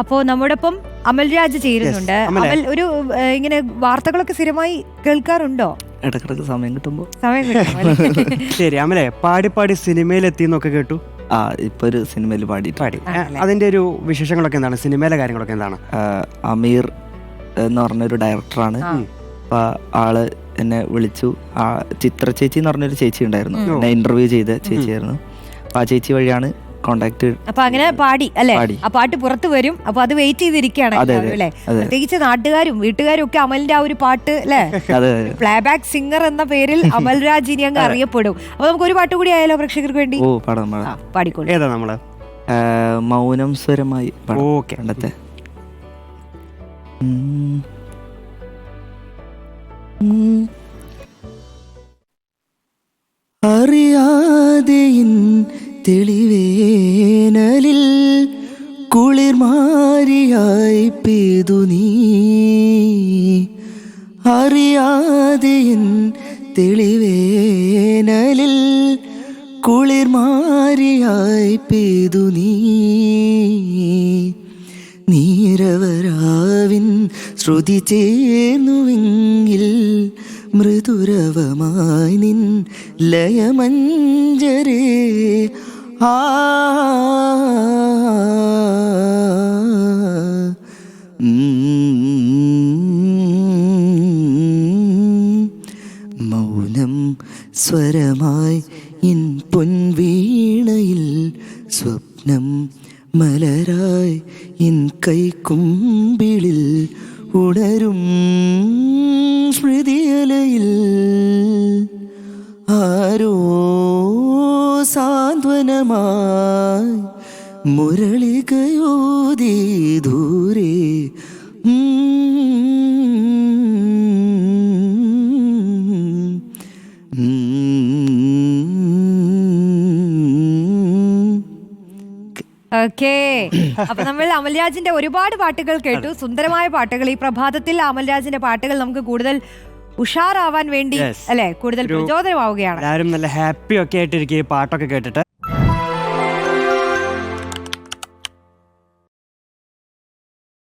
അപ്പോ നമ്മോടൊപ്പം അമൽരാജ് ചേരുന്നുണ്ട്. അമൽ ഒരു ഇങ്ങനെ വാർത്തകളൊക്കെ സ്ഥിരമായി കേൾക്കാറുണ്ടോ? ഇടക്കിടക്ക് സമയം കിട്ടുമ്പോ. സമയം ശരി അമലെ പാടി പാടി സിനിമയിൽ എത്തിന്നൊക്കെ കേട്ടു? ആ ഇപ്പൊ ഒരു സിനിമയിൽ പാടി. പാടി അതിന്റെ ഒരു വിശേഷങ്ങളൊക്കെ എന്താണ്? സിനിമയിലെ കാര്യങ്ങളൊക്കെ എന്താണ്? അമീർ എന്ന് പറഞ്ഞൊരു ഡയറക്ടറാണ്. അപ്പൊ ആൾ എന്നെ വിളിച്ചു. ആ ചിത്ര ചേച്ചി എന്ന് പറഞ്ഞൊരു ചേച്ചി ഉണ്ടായിരുന്നു. എന്നെ ഇന്റർവ്യൂ ചെയ്ത ചേച്ചിയായിരുന്നു. അപ്പൊ ആ ചേച്ചി വഴിയാണ് കോണ്ടാക്ട് അപ്പൊ അങ്ങനെ പാടി അല്ലെ? ആ പാട്ട് പുറത്ത് വരും. അപ്പൊ അത് വെയിറ്റ് ചെയ്തിരിക്കുകയാണ് അല്ലേ. പ്രത്യേകിച്ച് നാട്ടുകാരും വീട്ടുകാരും ഒക്കെ അമലിന്റെ ആ ഒരു പാട്ട് അല്ലെ? പ്ലേ ബാക്ക് സിംഗർ എന്ന പേരിൽ അമൽ രാജ് ഇനി അങ്ങ് അറിയപ്പെടും. അപ്പൊ നമുക്ക് ഒരു പാട്ട് കൂടി ആയാലോ പ്രേക്ഷകർക്ക് വേണ്ടി? പാടിക്കോളൂ. ഏതാ നമ്മൾ? മൗനം സ്വരമായി ഓക്കെ. പണ്ടത്തെ. ഉം. തെളിവേനലിൽ കുളിർമാരിയായി പെയ്തു നീ അറിയാതെ തെളിവേനലിൽ കുളിർമാരിയായി പെയ്തു നീ നീരവരാവിൻ ശ്രുതി ചേർന്നുവെങ്കിൽ മൃദുരവമായി നിൻ ഉം. മൗനം സ്വരമായി ഇൻ പൊൻവീണയിൽ സ്വപ്നം മലരായി ഇൻ കൈക്കുമ്പിളിൽ ഉണരും സാന്ത്വനമായി മുരളികയോതി ദൂരെ. ഓക്കേ. അപ്പൊ നമ്മൾ അമൽരാജിന്റെ ഒരുപാട് പാട്ടുകൾ കേട്ടു. സുന്ദരമായ പാട്ടുകൾ. ഈ പ്രഭാതത്തിൽ അമൽരാജിന്റെ പാട്ടുകൾ നമുക്ക് കൂടുതൽ ഉഷാറാവാൻ വേണ്ടി. അല്ലെ? കൂടുതൽ പ്രചോദനമാവുകയാണ്. എല്ലാവരും നല്ല ഹാപ്പി ഒക്കെ ആയിട്ടിരിക്കും ഈ പാട്ടൊക്കെ കേട്ടിട്ട്.